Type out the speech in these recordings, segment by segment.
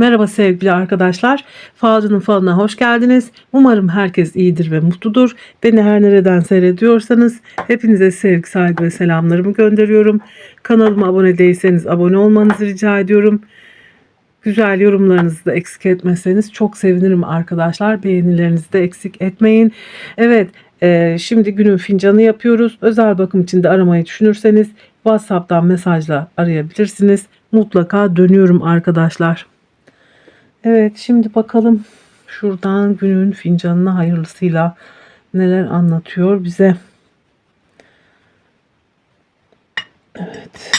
Merhaba sevgili arkadaşlar. Falcının falına hoş geldiniz. Umarım herkes iyidir ve mutludur. Beni her nereden seyrediyorsanız hepinize sevgi, saygı ve selamlarımı gönderiyorum. Kanalıma abone değilseniz abone olmanızı rica ediyorum. Güzel yorumlarınızı da eksik etmezseniz çok sevinirim arkadaşlar. Beğenilerinizi de eksik etmeyin. Evet e, şimdi günün fincanı yapıyoruz. Özel bakım için de aramayı düşünürseniz WhatsApp'tan mesajla arayabilirsiniz. Mutlaka dönüyorum arkadaşlar. Evet şimdi bakalım şuradan günün fincanına hayırlısıyla neler anlatıyor bize. Evet.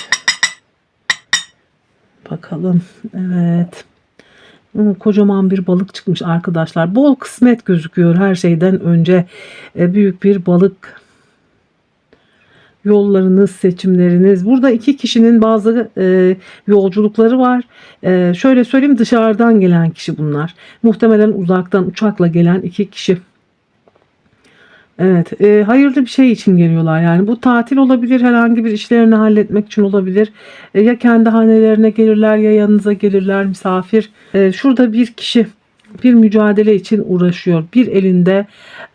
Bakalım. Evet. Hmm, Kocaman bir balık çıkmış arkadaşlar. Bol kısmet gözüküyor her şeyden önce. E, büyük bir balık yollarınız, seçimleriniz. Burada iki kişinin bazı e, yolculukları var. E, şöyle söyleyeyim dışarıdan gelen kişi bunlar. Muhtemelen uzaktan uçakla gelen iki kişi. Evet, e, hayırlı bir şey için geliyorlar. Yani bu tatil olabilir, herhangi bir işlerini halletmek için olabilir. E, ya kendi hanelerine gelirler ya yanınıza gelirler misafir. E, şurada bir kişi bir mücadele için uğraşıyor. Bir elinde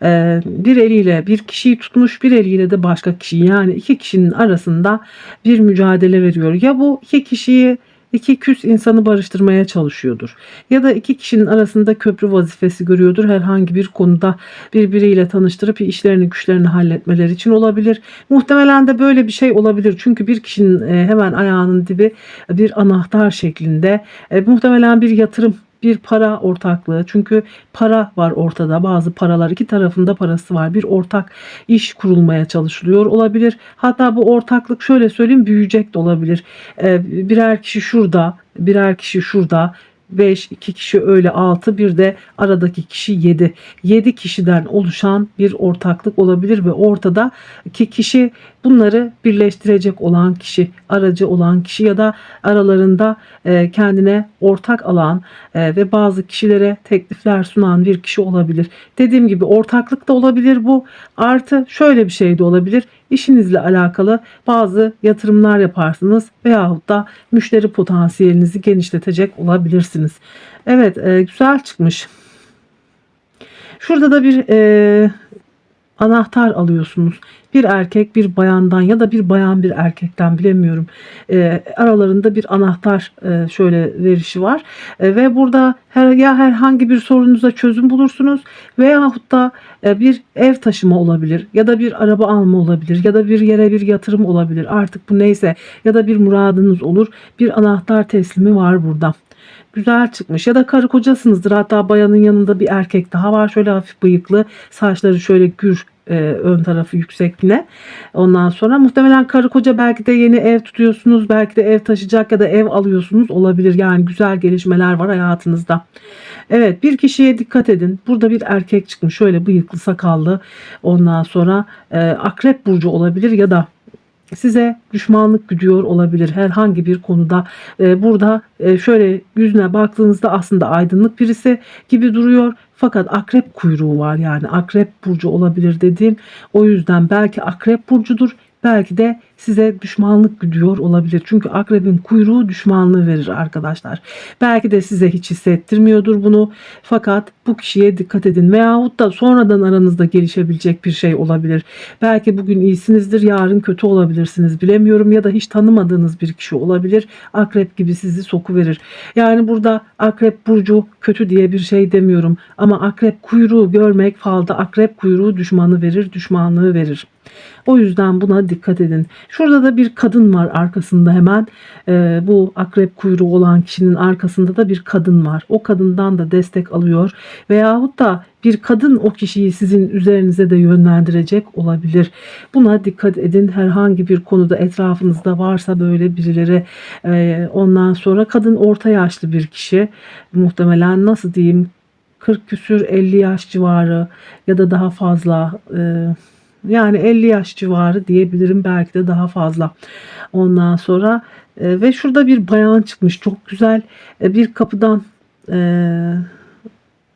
e, bir eliyle bir kişiyi tutmuş, bir eliyle de başka kişiyi. Yani iki kişinin arasında bir mücadele veriyor. Ya bu iki kişiyi iki küs insanı barıştırmaya çalışıyordur. Ya da iki kişinin arasında köprü vazifesi görüyordur. Herhangi bir konuda birbiriyle tanıştırıp işlerini güçlerini halletmeleri için olabilir. Muhtemelen de böyle bir şey olabilir. Çünkü bir kişinin e, hemen ayağının dibi bir anahtar şeklinde. E, muhtemelen bir yatırım bir para ortaklığı. Çünkü para var ortada. Bazı paralar iki tarafında parası var. Bir ortak iş kurulmaya çalışılıyor olabilir. Hatta bu ortaklık şöyle söyleyeyim büyüyecek de olabilir. Ee, birer kişi şurada birer kişi şurada 5, 2 kişi öyle 6, bir de aradaki kişi 7. 7 kişiden oluşan bir ortaklık olabilir ve ortada ki kişi bunları birleştirecek olan kişi, aracı olan kişi ya da aralarında e, kendine ortak alan e, ve bazı kişilere teklifler sunan bir kişi olabilir. Dediğim gibi ortaklık da olabilir bu. Artı şöyle bir şey de olabilir. İşinizle alakalı bazı yatırımlar yaparsınız veyahut da müşteri potansiyelinizi genişletecek olabilirsiniz. Evet e, güzel çıkmış. Şurada da bir e, anahtar alıyorsunuz. Bir erkek bir bayandan ya da bir bayan bir erkekten bilemiyorum. E, aralarında bir anahtar e, şöyle verişi var. E, ve burada her, ya herhangi bir sorunuza çözüm bulursunuz veyahut da e, bir ev taşıma olabilir ya da bir araba alma olabilir ya da bir yere bir yatırım olabilir. Artık bu neyse ya da bir muradınız olur. Bir anahtar teslimi var burada güzel çıkmış. Ya da karı kocasınızdır. Hatta bayanın yanında bir erkek daha var. Şöyle hafif bıyıklı. Saçları şöyle gür e, ön tarafı yüksek yine. Ondan sonra muhtemelen karı koca belki de yeni ev tutuyorsunuz. Belki de ev taşıyacak ya da ev alıyorsunuz. Olabilir. Yani güzel gelişmeler var hayatınızda. Evet bir kişiye dikkat edin. Burada bir erkek çıkmış. Şöyle bıyıklı sakallı. Ondan sonra e, akrep burcu olabilir ya da size düşmanlık güdüyor olabilir herhangi bir konuda. Ee, burada e, şöyle yüzüne baktığınızda aslında aydınlık birisi gibi duruyor. Fakat akrep kuyruğu var yani akrep burcu olabilir dediğim. O yüzden belki akrep burcudur belki de size düşmanlık güdüyor olabilir. Çünkü akrebin kuyruğu düşmanlığı verir arkadaşlar. Belki de size hiç hissettirmiyordur bunu. Fakat bu kişiye dikkat edin. Veyahut da sonradan aranızda gelişebilecek bir şey olabilir. Belki bugün iyisinizdir, yarın kötü olabilirsiniz. Bilemiyorum ya da hiç tanımadığınız bir kişi olabilir. Akrep gibi sizi soku verir. Yani burada akrep burcu kötü diye bir şey demiyorum. Ama akrep kuyruğu görmek falda akrep kuyruğu düşmanı verir, düşmanlığı verir. O yüzden buna dikkat edin. Şurada da bir kadın var arkasında hemen. Ee, bu akrep kuyruğu olan kişinin arkasında da bir kadın var. O kadından da destek alıyor. Veyahut da bir kadın o kişiyi sizin üzerinize de yönlendirecek olabilir. Buna dikkat edin. Herhangi bir konuda etrafınızda varsa böyle birileri e, ondan sonra kadın orta yaşlı bir kişi muhtemelen nasıl diyeyim 40 küsür 50 yaş civarı ya da daha fazla e, yani 50 yaş civarı diyebilirim belki de daha fazla. Ondan sonra e, ve şurada bir bayan çıkmış çok güzel e, bir kapıdan e,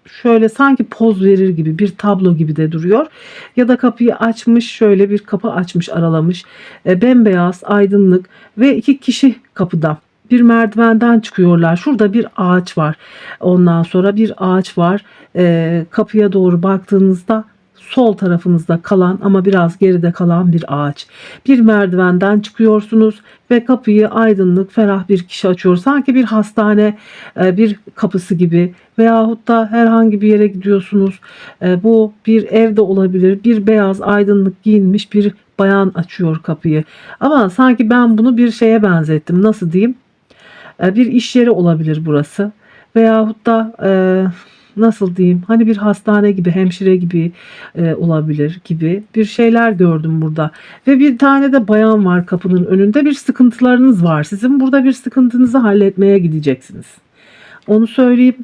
şöyle sanki poz verir gibi bir tablo gibi de duruyor. Ya da kapıyı açmış şöyle bir kapı açmış aralamış. E, bembeyaz aydınlık ve iki kişi kapıda bir merdivenden çıkıyorlar. Şurada bir ağaç var. Ondan sonra bir ağaç var. Ee, kapıya doğru baktığınızda sol tarafınızda kalan ama biraz geride kalan bir ağaç. Bir merdivenden çıkıyorsunuz ve kapıyı aydınlık, ferah bir kişi açıyor. Sanki bir hastane e, bir kapısı gibi veyahut da herhangi bir yere gidiyorsunuz. E, Bu bir evde olabilir. Bir beyaz aydınlık giyinmiş bir bayan açıyor kapıyı. Ama sanki ben bunu bir şeye benzettim. Nasıl diyeyim? E, Bir iş yeri olabilir burası. Veyahut da nasıl diyeyim? Hani bir hastane gibi, hemşire gibi e, olabilir gibi bir şeyler gördüm burada. Ve bir tane de bayan var kapının önünde. Bir sıkıntılarınız var. Sizin burada bir sıkıntınızı halletmeye gideceksiniz. Onu söyleyeyim.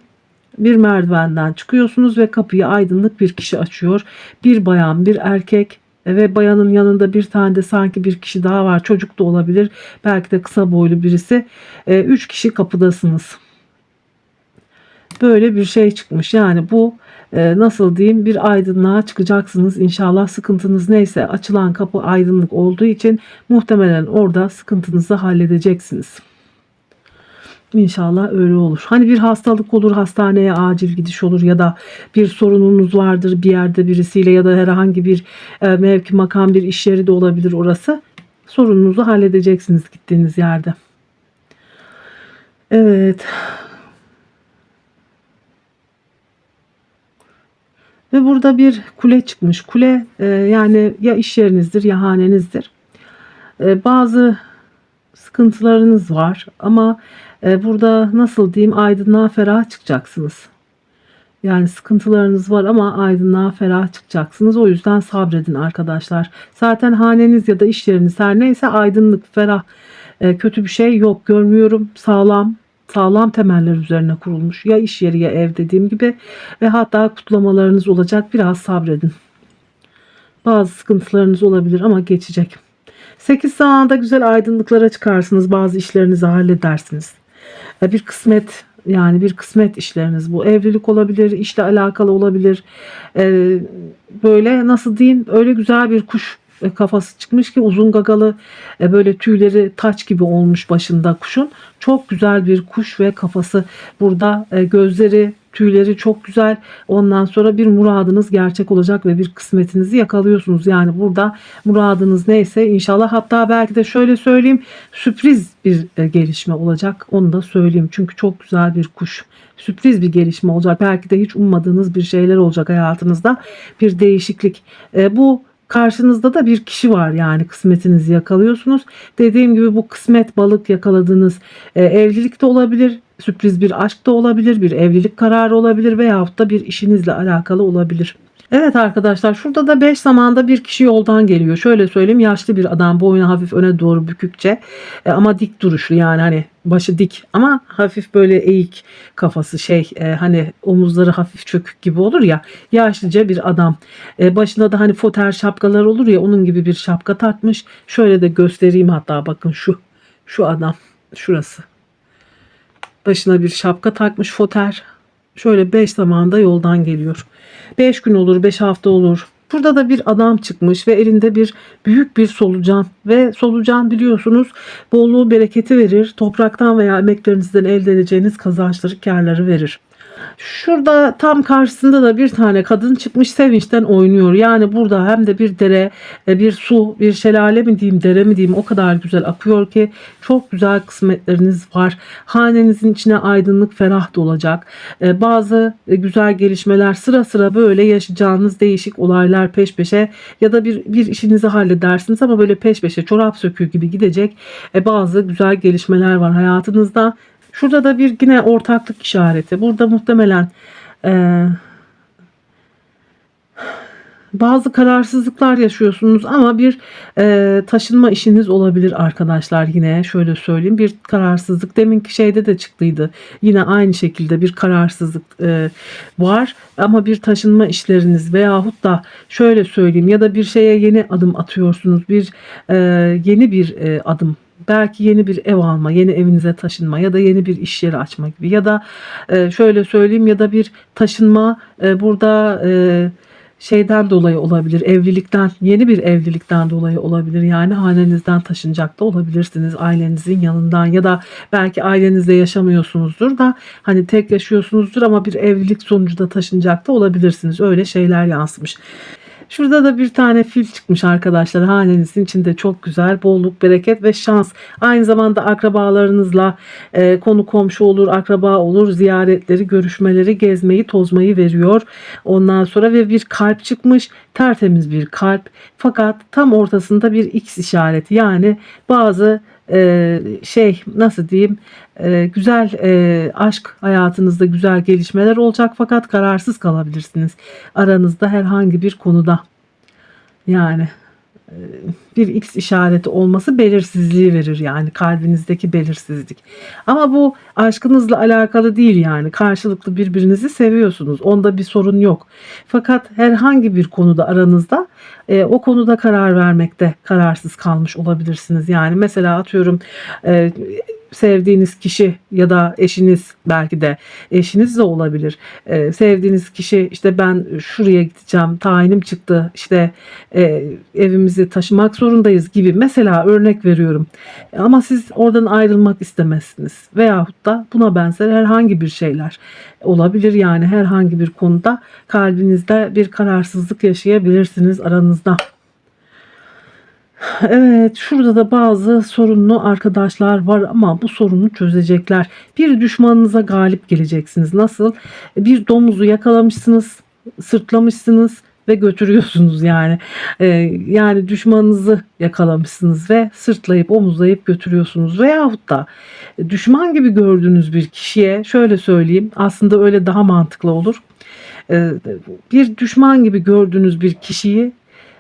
Bir merdivenden çıkıyorsunuz ve kapıyı aydınlık bir kişi açıyor. Bir bayan, bir erkek e, ve bayanın yanında bir tane de sanki bir kişi daha var. Çocuk da olabilir. Belki de kısa boylu birisi. E, Üç kişi kapıdasınız. Böyle bir şey çıkmış. Yani bu e, nasıl diyeyim bir aydınlığa çıkacaksınız. İnşallah sıkıntınız neyse açılan kapı aydınlık olduğu için muhtemelen orada sıkıntınızı halledeceksiniz. İnşallah öyle olur. Hani bir hastalık olur, hastaneye acil gidiş olur ya da bir sorununuz vardır bir yerde birisiyle ya da herhangi bir e, mevki makam bir iş yeri de olabilir orası. Sorununuzu halledeceksiniz gittiğiniz yerde. Evet. Ve burada bir kule çıkmış. Kule e, yani ya iş yerinizdir ya hanenizdir. E, bazı sıkıntılarınız var ama e, burada nasıl diyeyim aydınlığa ferah çıkacaksınız. Yani sıkıntılarınız var ama aydınlığa ferah çıkacaksınız. O yüzden sabredin arkadaşlar. Zaten haneniz ya da iş yeriniz her neyse aydınlık, ferah, e, kötü bir şey yok görmüyorum. Sağlam, sağlam temeller üzerine kurulmuş. Ya iş yeri ya ev dediğim gibi ve hatta kutlamalarınız olacak. Biraz sabredin. Bazı sıkıntılarınız olabilir ama geçecek. 8 zamanda güzel aydınlıklara çıkarsınız. Bazı işlerinizi halledersiniz. E, Bir kısmet yani bir kısmet işleriniz bu. Evlilik olabilir, işle alakalı olabilir. E, Böyle nasıl diyeyim öyle güzel bir kuş kafası çıkmış ki uzun gagalı e, böyle tüyleri taç gibi olmuş başında kuşun. Çok güzel bir kuş ve kafası burada e, gözleri tüyleri çok güzel. Ondan sonra bir muradınız gerçek olacak ve bir kısmetinizi yakalıyorsunuz. Yani burada muradınız neyse inşallah hatta belki de şöyle söyleyeyim sürpriz bir e, gelişme olacak. Onu da söyleyeyim. Çünkü çok güzel bir kuş. Sürpriz bir gelişme olacak. Belki de hiç ummadığınız bir şeyler olacak hayatınızda. Bir değişiklik. E, bu Karşınızda da bir kişi var yani kısmetinizi yakalıyorsunuz. Dediğim gibi bu kısmet balık yakaladığınız e, evlilik de olabilir, sürpriz bir aşk da olabilir, bir evlilik kararı olabilir veyahut da bir işinizle alakalı olabilir. Evet arkadaşlar şurada da 5 zamanda bir kişi yoldan geliyor. Şöyle söyleyeyim yaşlı bir adam boynu hafif öne doğru bükükçe e, ama dik duruşlu yani hani başı dik ama hafif böyle eğik kafası şey e, hani omuzları hafif çökük gibi olur ya yaşlıca bir adam. E, başında da hani foter şapkalar olur ya onun gibi bir şapka takmış. Şöyle de göstereyim hatta bakın şu şu adam şurası. Başına bir şapka takmış foter. Şöyle 5 zamanda yoldan geliyor. 5 gün olur, 5 hafta olur. Burada da bir adam çıkmış ve elinde bir büyük bir solucan ve solucan biliyorsunuz bolluğu bereketi verir. Topraktan veya emeklerinizden elde edeceğiniz kazançları, karları verir. Şurada tam karşısında da bir tane kadın çıkmış sevinçten oynuyor. Yani burada hem de bir dere, e, bir su, bir şelale mi diyeyim, dere mi diyeyim o kadar güzel akıyor ki çok güzel kısmetleriniz var. Hanenizin içine aydınlık, ferah dolacak. E, Bazı e, güzel gelişmeler sıra sıra böyle yaşayacağınız değişik olaylar peş peşe ya da bir, bir işinizi halledersiniz ama böyle peş peşe çorap söküğü gibi gidecek bazı güzel gelişmeler var hayatınızda. Şurada da bir yine ortaklık işareti. Burada muhtemelen e, bazı kararsızlıklar yaşıyorsunuz ama bir e, taşınma işiniz olabilir arkadaşlar yine. Şöyle söyleyeyim. Bir kararsızlık deminki şeyde de çıktıydı. Yine aynı şekilde bir kararsızlık e, var. Ama bir taşınma işleriniz veyahut da şöyle söyleyeyim ya da bir şeye yeni adım atıyorsunuz bir e, yeni bir e, adım belki yeni bir ev alma, yeni evinize taşınma ya da yeni bir iş yeri açma gibi ya da e, şöyle söyleyeyim ya da bir taşınma e, burada e, şeyden dolayı olabilir. Evlilikten, yeni bir evlilikten dolayı olabilir. Yani hanenizden taşınacak da olabilirsiniz ailenizin yanından ya da belki ailenizde yaşamıyorsunuzdur da hani tek yaşıyorsunuzdur ama bir evlilik sonucu da taşınacak da olabilirsiniz. Öyle şeyler yansımış. Şurada da bir tane fil çıkmış arkadaşlar. Hanenizin içinde çok güzel bolluk, bereket ve şans. Aynı zamanda akrabalarınızla e, konu komşu olur, akraba olur, ziyaretleri, görüşmeleri, gezmeyi, tozmayı veriyor. Ondan sonra ve bir kalp çıkmış. Tertemiz bir kalp. Fakat tam ortasında bir X işareti. Yani bazı e, şey nasıl diyeyim e, güzel e, aşk hayatınızda güzel gelişmeler olacak fakat kararsız kalabilirsiniz aranızda herhangi bir konuda yani e, bir X işareti olması belirsizliği verir yani kalbinizdeki belirsizlik. Ama bu aşkınızla alakalı değil yani karşılıklı birbirinizi seviyorsunuz. Onda bir sorun yok. Fakat herhangi bir konuda aranızda e, o konuda karar vermekte kararsız kalmış olabilirsiniz. Yani mesela atıyorum e, sevdiğiniz kişi ya da eşiniz belki de eşiniz de olabilir. Ee, sevdiğiniz kişi işte ben şuraya gideceğim tayinim çıktı işte e, evimizi taşımak zorundayız gibi mesela örnek veriyorum. Ama siz oradan ayrılmak istemezsiniz veyahut da buna benzer herhangi bir şeyler olabilir yani herhangi bir konuda kalbinizde bir kararsızlık yaşayabilirsiniz aranızda. Evet, şurada da bazı sorunlu arkadaşlar var ama bu sorunu çözecekler. Bir düşmanınıza galip geleceksiniz. Nasıl? Bir domuzu yakalamışsınız, sırtlamışsınız ve götürüyorsunuz yani. Ee, yani düşmanınızı yakalamışsınız ve sırtlayıp omuzlayıp götürüyorsunuz. Veyahut da düşman gibi gördüğünüz bir kişiye şöyle söyleyeyim aslında öyle daha mantıklı olur. Ee, bir düşman gibi gördüğünüz bir kişiyi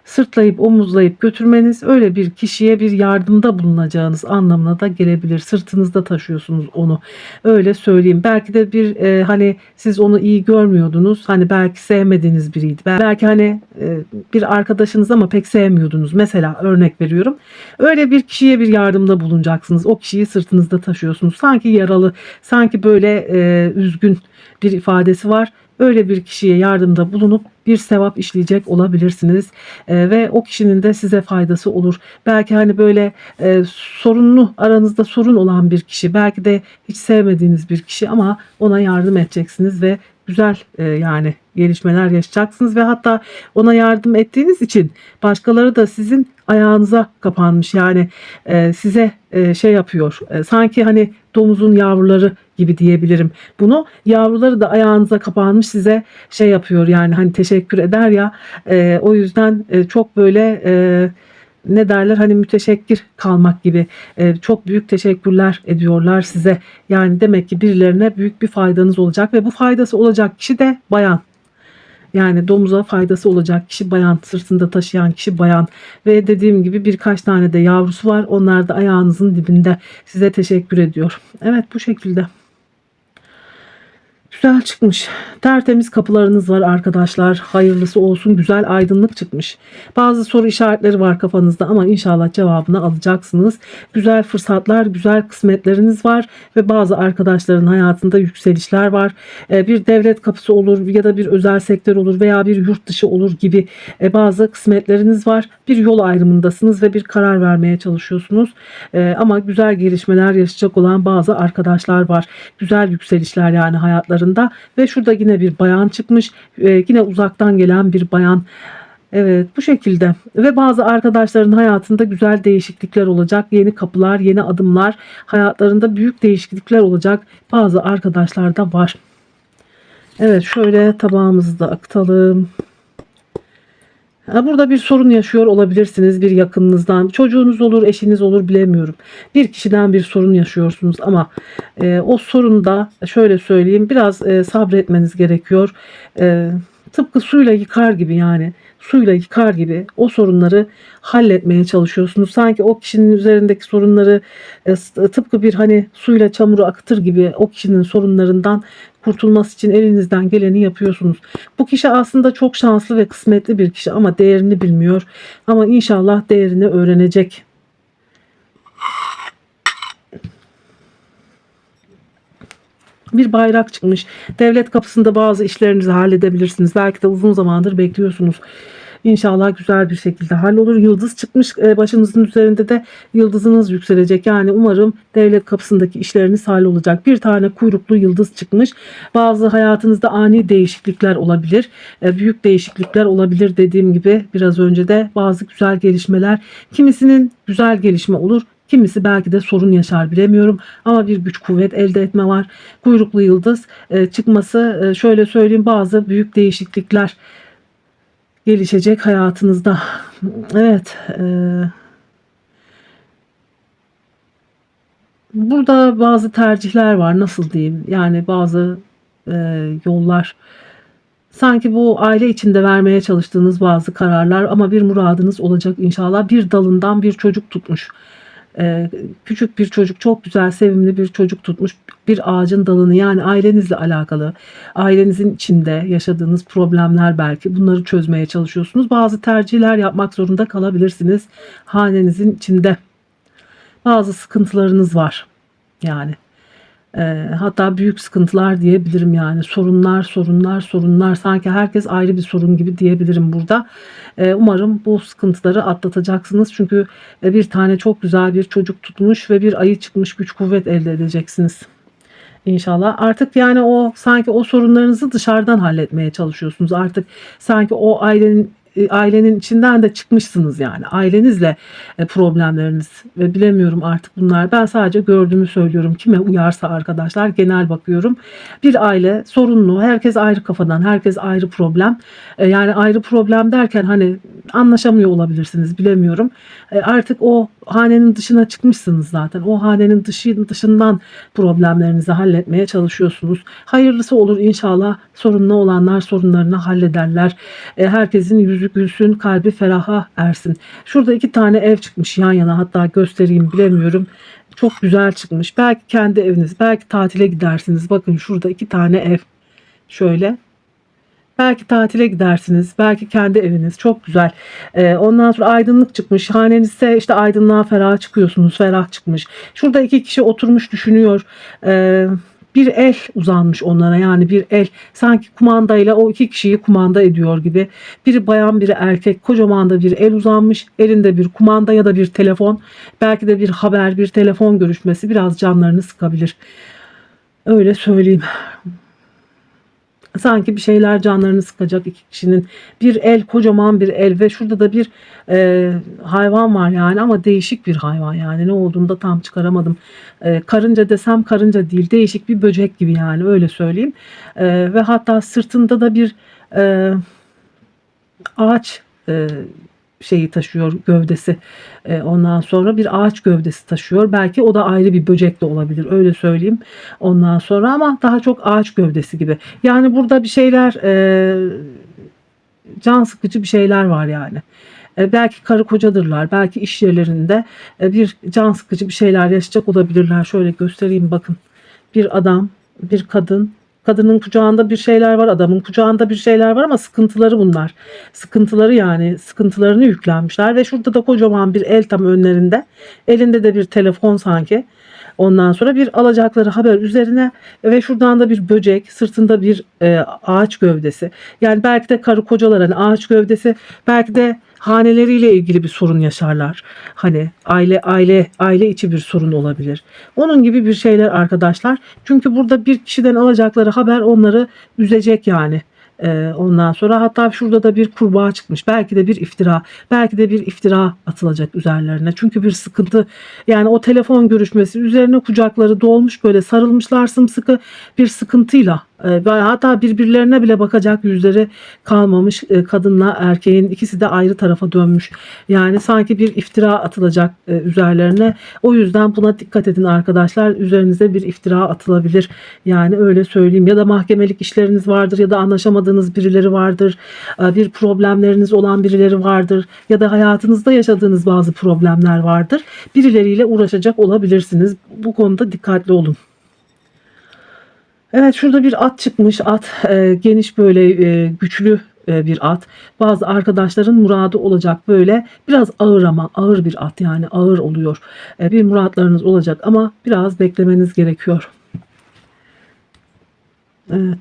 sırtlayıp omuzlayıp götürmeniz öyle bir kişiye bir yardımda bulunacağınız anlamına da gelebilir. Sırtınızda taşıyorsunuz onu. Öyle söyleyeyim. Belki de bir e, hani siz onu iyi görmüyordunuz. Hani belki sevmediğiniz biriydi. Belki hani e, bir arkadaşınız ama pek sevmiyordunuz. Mesela örnek veriyorum. Öyle bir kişiye bir yardımda bulunacaksınız. O kişiyi sırtınızda taşıyorsunuz. Sanki yaralı, sanki böyle e, üzgün bir ifadesi var öyle bir kişiye yardımda bulunup bir sevap işleyecek olabilirsiniz e, ve o kişinin de size faydası olur. Belki hani böyle e, sorunlu aranızda sorun olan bir kişi belki de hiç sevmediğiniz bir kişi ama ona yardım edeceksiniz ve güzel e, yani gelişmeler yaşayacaksınız ve hatta ona yardım ettiğiniz için başkaları da sizin ayağınıza kapanmış yani e, size e, şey yapıyor e, sanki hani domuzun yavruları gibi diyebilirim bunu yavruları da ayağınıza kapanmış size şey yapıyor yani hani teşekkür eder ya e, o yüzden e, çok böyle e, ne derler hani müteşekkir kalmak gibi e, çok büyük teşekkürler ediyorlar size. Yani demek ki birilerine büyük bir faydanız olacak ve bu faydası olacak kişi de bayan. Yani domuza faydası olacak kişi bayan, sırtında taşıyan kişi bayan ve dediğim gibi birkaç tane de yavrusu var. Onlar da ayağınızın dibinde size teşekkür ediyor. Evet bu şekilde. Güzel çıkmış. Tertemiz kapılarınız var arkadaşlar. Hayırlısı olsun. Güzel aydınlık çıkmış. Bazı soru işaretleri var kafanızda ama inşallah cevabını alacaksınız. Güzel fırsatlar, güzel kısmetleriniz var ve bazı arkadaşların hayatında yükselişler var. Ee, bir devlet kapısı olur ya da bir özel sektör olur veya bir yurt dışı olur gibi e, bazı kısmetleriniz var. Bir yol ayrımındasınız ve bir karar vermeye çalışıyorsunuz. Ee, ama güzel gelişmeler yaşayacak olan bazı arkadaşlar var. Güzel yükselişler yani hayatlarında ve şurada yine bir bayan çıkmış. Ee, yine uzaktan gelen bir bayan. Evet bu şekilde ve bazı arkadaşların hayatında güzel değişiklikler olacak. Yeni kapılar, yeni adımlar, hayatlarında büyük değişiklikler olacak. Bazı arkadaşlar da var. Evet şöyle tabağımızı da akıtalım. Burada bir sorun yaşıyor olabilirsiniz bir yakınınızdan. Çocuğunuz olur, eşiniz olur bilemiyorum. Bir kişiden bir sorun yaşıyorsunuz ama e, o sorunda şöyle söyleyeyim biraz e, sabretmeniz gerekiyor. E, tıpkı suyla yıkar gibi yani suyla yıkar gibi o sorunları halletmeye çalışıyorsunuz. Sanki o kişinin üzerindeki sorunları e, tıpkı bir hani suyla çamuru akıtır gibi o kişinin sorunlarından kurtulması için elinizden geleni yapıyorsunuz. Bu kişi aslında çok şanslı ve kısmetli bir kişi ama değerini bilmiyor. Ama inşallah değerini öğrenecek. Bir bayrak çıkmış. Devlet kapısında bazı işlerinizi halledebilirsiniz. Belki de uzun zamandır bekliyorsunuz. İnşallah güzel bir şekilde hallolur. Yıldız çıkmış e, başınızın üzerinde de yıldızınız yükselecek. Yani umarım devlet kapısındaki işleriniz hallolacak. Bir tane kuyruklu yıldız çıkmış. Bazı hayatınızda ani değişiklikler olabilir. E, Büyük değişiklikler olabilir dediğim gibi biraz önce de bazı güzel gelişmeler. Kimisinin güzel gelişme olur. Kimisi belki de sorun yaşar bilemiyorum ama bir güç kuvvet elde etme var. Kuyruklu yıldız e, çıkması e, şöyle söyleyeyim bazı büyük değişiklikler gelişecek hayatınızda. Evet. E, burada bazı tercihler var. Nasıl diyeyim? Yani bazı e, yollar. Sanki bu aile içinde vermeye çalıştığınız bazı kararlar ama bir muradınız olacak inşallah. Bir dalından bir çocuk tutmuş. Ee, küçük bir çocuk çok güzel sevimli bir çocuk tutmuş bir ağacın dalını. Yani ailenizle alakalı ailenizin içinde yaşadığınız problemler belki. Bunları çözmeye çalışıyorsunuz. Bazı tercihler yapmak zorunda kalabilirsiniz hanenizin içinde. Bazı sıkıntılarınız var yani Ee, hatta büyük sıkıntılar diyebilirim yani sorunlar sorunlar sorunlar sanki herkes ayrı bir sorun gibi diyebilirim burada. Ee, umarım bu sıkıntıları atlatacaksınız çünkü e, bir tane çok güzel bir çocuk tutmuş ve bir ayı çıkmış güç kuvvet elde edeceksiniz. İnşallah artık yani o sanki o sorunlarınızı dışarıdan halletmeye çalışıyorsunuz. Artık sanki o ailenin e, ailenin içinden de çıkmışsınız yani. Ailenizle e, problemleriniz ve bilemiyorum artık bunlar. Ben sadece gördüğümü söylüyorum. Kime uyarsa arkadaşlar genel bakıyorum. Bir aile sorunlu. Herkes ayrı kafadan. Herkes ayrı problem. E, Yani ayrı problem derken hani anlaşamıyor olabilirsiniz bilemiyorum. Artık o hanenin dışına çıkmışsınız zaten. O hanenin dışı, dışından problemlerinizi halletmeye çalışıyorsunuz. Hayırlısı olur inşallah. Sorunlu olanlar sorunlarını hallederler. Herkesin yüzü gülsün, kalbi feraha ersin. Şurada iki tane ev çıkmış yan yana hatta göstereyim bilemiyorum. Çok güzel çıkmış. Belki kendi eviniz, belki tatile gidersiniz. Bakın şurada iki tane ev. Şöyle Belki tatile gidersiniz. Belki kendi eviniz. Çok güzel. Ee, ondan sonra aydınlık çıkmış. Hanenizde işte aydınlığa ferah çıkıyorsunuz. Ferah çıkmış. Şurada iki kişi oturmuş düşünüyor. Ee, bir el uzanmış onlara yani bir el sanki kumandayla o iki kişiyi kumanda ediyor gibi. Biri bayan biri erkek kocaman da bir el uzanmış. Elinde bir kumanda ya da bir telefon. Belki de bir haber bir telefon görüşmesi biraz canlarını sıkabilir. Öyle söyleyeyim sanki bir şeyler canlarını sıkacak iki kişinin. Bir el kocaman bir el ve şurada da bir e, hayvan var yani ama değişik bir hayvan yani ne olduğunu da tam çıkaramadım. E, karınca desem karınca değil değişik bir böcek gibi yani öyle söyleyeyim. E, ve hatta sırtında da bir e, ağaç e, şeyi taşıyor gövdesi. E, ondan sonra bir ağaç gövdesi taşıyor. Belki o da ayrı bir böcek de olabilir. Öyle söyleyeyim. Ondan sonra ama daha çok ağaç gövdesi gibi. Yani burada bir şeyler e, can sıkıcı bir şeyler var yani. E, belki karı kocadırlar. Belki iş yerlerinde bir can sıkıcı bir şeyler yaşayacak olabilirler. Şöyle göstereyim bakın. Bir adam, bir kadın Kadının kucağında bir şeyler var, adamın kucağında bir şeyler var ama sıkıntıları bunlar. Sıkıntıları yani sıkıntılarını yüklenmişler ve şurada da kocaman bir el tam önlerinde. Elinde de bir telefon sanki. Ondan sonra bir alacakları haber üzerine ve şuradan da bir böcek, sırtında bir e, ağaç gövdesi. Yani belki de karı kocalar hani ağaç gövdesi, belki de haneleriyle ilgili bir sorun yaşarlar. Hani aile aile aile içi bir sorun olabilir. Onun gibi bir şeyler arkadaşlar. Çünkü burada bir kişiden alacakları haber onları üzecek yani. Ee, ondan sonra hatta şurada da bir kurbağa çıkmış. Belki de bir iftira. Belki de bir iftira atılacak üzerlerine. Çünkü bir sıkıntı yani o telefon görüşmesi üzerine kucakları dolmuş böyle sarılmışlar sımsıkı bir sıkıntıyla ve hatta birbirlerine bile bakacak yüzleri kalmamış e, kadınla erkeğin ikisi de ayrı tarafa dönmüş. Yani sanki bir iftira atılacak e, üzerlerine. O yüzden buna dikkat edin arkadaşlar. Üzerinize bir iftira atılabilir. Yani öyle söyleyeyim. Ya da mahkemelik işleriniz vardır ya da anlaşamadığınız birileri vardır. E, Bir problemleriniz olan birileri vardır. Ya da hayatınızda yaşadığınız bazı problemler vardır. Birileriyle uğraşacak olabilirsiniz. Bu konuda dikkatli olun. Evet şurada bir at çıkmış. At e, geniş böyle e, güçlü e, bir at. Bazı arkadaşların muradı olacak böyle biraz ağır ama ağır bir at yani ağır oluyor. E, bir muratlarınız olacak ama biraz beklemeniz gerekiyor. Evet.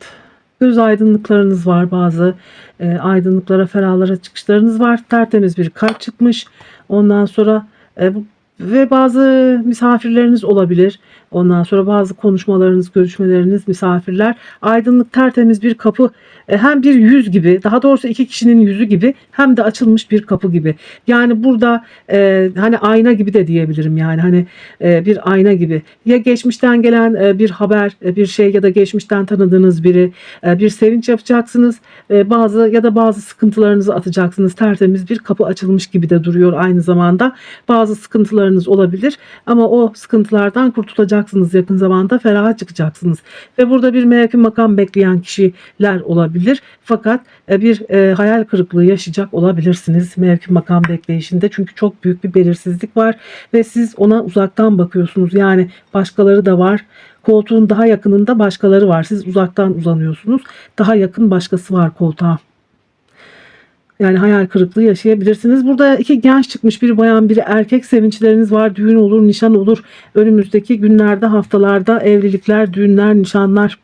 Göz aydınlıklarınız var bazı e, aydınlıklara, ferahlara çıkışlarınız var. Tertemiz bir kart çıkmış. Ondan sonra e, ve bazı misafirleriniz olabilir. Ondan sonra bazı konuşmalarınız, görüşmeleriniz, misafirler. Aydınlık, tertemiz bir kapı. E, hem bir yüz gibi, daha doğrusu iki kişinin yüzü gibi hem de açılmış bir kapı gibi. Yani burada e, hani ayna gibi de diyebilirim yani hani e, bir ayna gibi. Ya geçmişten gelen e, bir haber, e, bir şey ya da geçmişten tanıdığınız biri, e, bir sevinç yapacaksınız. E, bazı ya da bazı sıkıntılarınızı atacaksınız. Tertemiz bir kapı açılmış gibi de duruyor aynı zamanda. Bazı sıkıntılarınız olabilir ama o sıkıntılardan kurtulacaksınız yakın zamanda. Feraha çıkacaksınız. Ve burada bir mevki makam bekleyen kişiler olabilir. Fakat e, bir e, hayal kırıklığı yaşayacak olabilirsiniz mevki makam bekleyişinde. Çünkü çok büyük bir belirsizlik var ve siz ona uzaktan bakıyorsunuz. Yani başkaları da var. Koltuğun daha yakınında başkaları var. Siz uzaktan uzanıyorsunuz. Daha yakın başkası var koltuğa. Yani hayal kırıklığı yaşayabilirsiniz. Burada iki genç çıkmış bir bayan biri erkek sevinçleriniz var. Düğün olur, nişan olur. Önümüzdeki günlerde, haftalarda evlilikler, düğünler, nişanlar,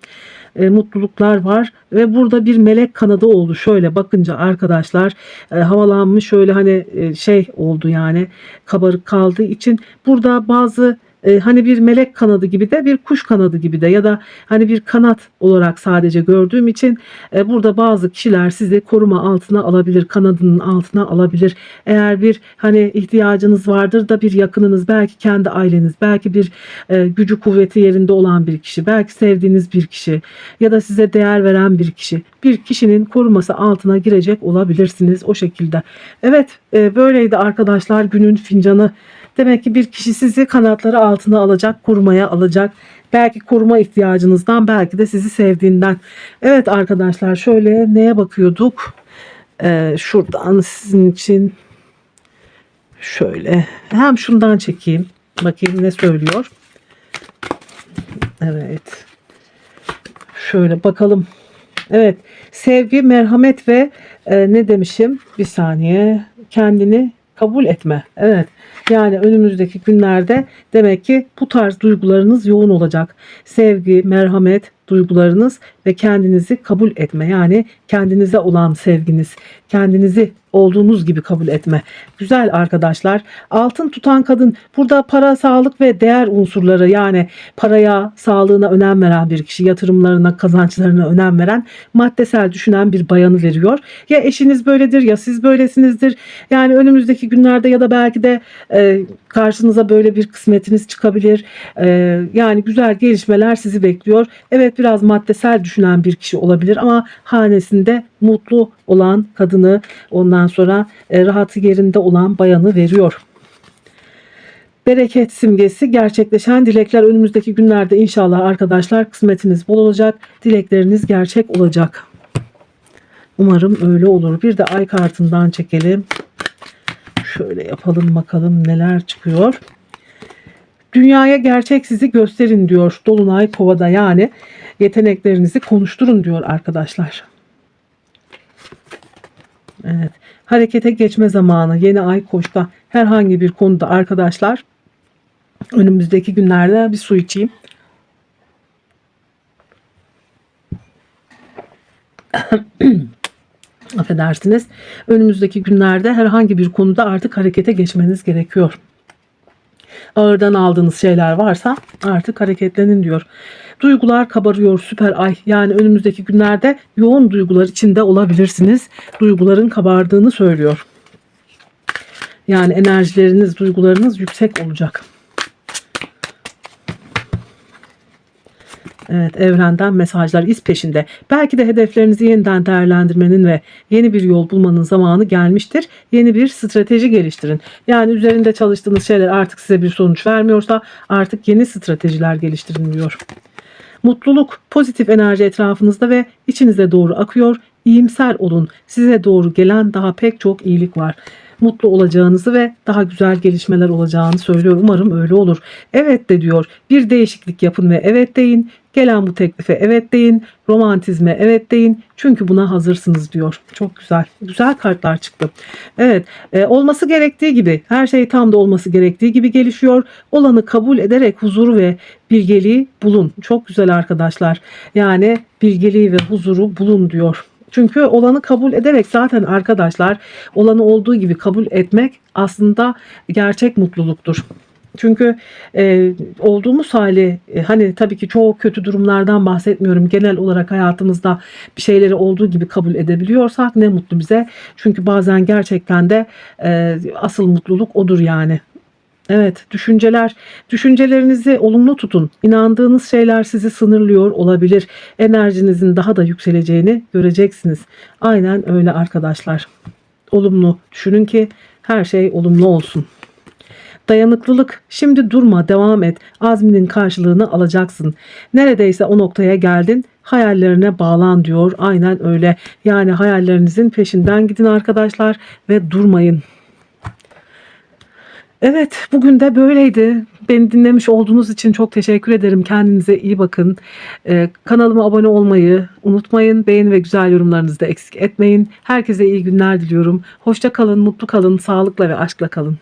e, mutluluklar var. Ve burada bir melek kanadı oldu. Şöyle bakınca arkadaşlar e, havalanmış şöyle hani e, şey oldu yani kabarık kaldığı için burada bazı e, hani bir melek kanadı gibi de bir kuş kanadı gibi de ya da hani bir kanat olarak sadece gördüğüm için e, burada bazı kişiler sizi koruma altına alabilir, kanadının altına alabilir. Eğer bir hani ihtiyacınız vardır da bir yakınınız, belki kendi aileniz, belki bir e, gücü kuvveti yerinde olan bir kişi, belki sevdiğiniz bir kişi ya da size değer veren bir kişi, bir kişinin koruması altına girecek olabilirsiniz o şekilde. Evet, e, böyleydi arkadaşlar günün fincanı. Demek ki bir kişi sizi kanatları altına alacak, korumaya alacak. Belki koruma ihtiyacınızdan, belki de sizi sevdiğinden. Evet arkadaşlar şöyle neye bakıyorduk? Ee, şuradan sizin için şöyle hem şundan çekeyim. Bakayım ne söylüyor. Evet. Şöyle bakalım. Evet. Sevgi, merhamet ve e, ne demişim? Bir saniye. Kendini kabul etme. Evet. Yani önümüzdeki günlerde demek ki bu tarz duygularınız yoğun olacak. Sevgi, merhamet duygularınız ve kendinizi kabul etme. Yani kendinize olan sevginiz, kendinizi olduğunuz gibi kabul etme. Güzel arkadaşlar. Altın tutan kadın burada para, sağlık ve değer unsurları yani paraya, sağlığına önem veren bir kişi, yatırımlarına, kazançlarına önem veren, maddesel düşünen bir bayanı veriyor. Ya eşiniz böyledir ya siz böylesinizdir. Yani önümüzdeki günlerde ya da belki de e, karşınıza böyle bir kısmetiniz çıkabilir. E, yani güzel gelişmeler sizi bekliyor. Evet biraz maddesel düşünen bir kişi olabilir ama hanesinde mutlu olan kadını ondan sonra e, rahatı yerinde olan bayanı veriyor. Bereket simgesi gerçekleşen dilekler önümüzdeki günlerde inşallah arkadaşlar kısmetiniz bol olacak. Dilekleriniz gerçek olacak. Umarım öyle olur. Bir de ay kartından çekelim. Şöyle yapalım bakalım neler çıkıyor. Dünyaya gerçek sizi gösterin diyor Dolunay Kova'da yani yeteneklerinizi konuşturun diyor arkadaşlar. Evet. Harekete geçme zamanı yeni ay koçta herhangi bir konuda arkadaşlar önümüzdeki günlerde bir su içeyim. Affedersiniz. Önümüzdeki günlerde herhangi bir konuda artık harekete geçmeniz gerekiyor ağırdan aldığınız şeyler varsa artık hareketlenin diyor. Duygular kabarıyor süper ay. Yani önümüzdeki günlerde yoğun duygular içinde olabilirsiniz. Duyguların kabardığını söylüyor. Yani enerjileriniz, duygularınız yüksek olacak. Evet, evrenden mesajlar iz peşinde. Belki de hedeflerinizi yeniden değerlendirmenin ve yeni bir yol bulmanın zamanı gelmiştir. Yeni bir strateji geliştirin. Yani üzerinde çalıştığınız şeyler artık size bir sonuç vermiyorsa artık yeni stratejiler geliştirin diyor. Mutluluk, pozitif enerji etrafınızda ve içinize doğru akıyor. İyimser olun. Size doğru gelen daha pek çok iyilik var. Mutlu olacağınızı ve daha güzel gelişmeler olacağını söylüyor. Umarım öyle olur. Evet de diyor. Bir değişiklik yapın ve evet deyin. Gelen bu teklife evet deyin. Romantizme evet deyin. Çünkü buna hazırsınız diyor. Çok güzel. Güzel kartlar çıktı. Evet. e, olması gerektiği gibi her şey tam da olması gerektiği gibi gelişiyor. Olanı kabul ederek huzuru ve bilgeliği bulun. Çok güzel arkadaşlar. Yani bilgeliği ve huzuru bulun diyor. Çünkü olanı kabul ederek zaten arkadaşlar olanı olduğu gibi kabul etmek aslında gerçek mutluluktur. Çünkü e, olduğumuz hali e, hani tabii ki çok kötü durumlardan bahsetmiyorum. Genel olarak hayatımızda bir şeyleri olduğu gibi kabul edebiliyorsak ne mutlu bize. Çünkü bazen gerçekten de e, asıl mutluluk odur yani. Evet, düşünceler, düşüncelerinizi olumlu tutun. İnandığınız şeyler sizi sınırlıyor olabilir. Enerjinizin daha da yükseleceğini göreceksiniz. Aynen öyle arkadaşlar. Olumlu düşünün ki her şey olumlu olsun. Dayanıklılık. Şimdi durma, devam et. Azminin karşılığını alacaksın. Neredeyse o noktaya geldin. Hayallerine bağlan diyor. Aynen öyle. Yani hayallerinizin peşinden gidin arkadaşlar ve durmayın. Evet, bugün de böyleydi. Beni dinlemiş olduğunuz için çok teşekkür ederim. Kendinize iyi bakın. Ee, kanalıma abone olmayı unutmayın. Beğeni ve güzel yorumlarınızı da eksik etmeyin. Herkese iyi günler diliyorum. Hoşça kalın, mutlu kalın, sağlıkla ve aşkla kalın.